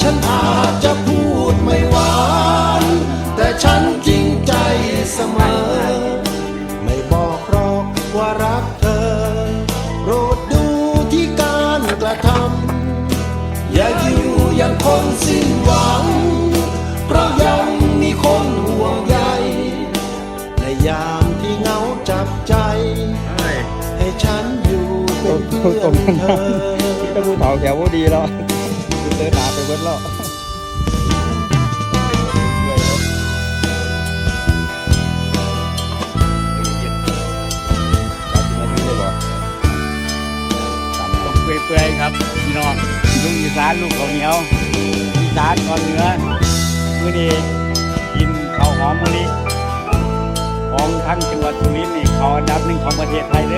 ฉันอาจจะพูดไม่หวาน แต่ฉันจริงใจเสมอ ไม่บอกหรอกว่ารักเธอโปรดดูที่การกระทำอย่าอยู่อย่างคนสิ้นหวัง เพราะยังมีคนห่วงใยในยามที่เหงาจับใจ ให้ฉันอยู่เป็นเพื่อนเธอถ้าผู้เฒ่าแถวบ่ดีแล้ว กูเดินหนาไปเบิดแล้วต้องเปื่อยๆครับพี่น้องลุงอีสานลูกเขาเหนียวอีสานก่อนเหนือมื้อนี้กินข้าวหอมมื้อนี้ของทั้งจังหวัดสุรินทร์นี่เขาอันดับหนึ่งของประเทศไทยเด้อของ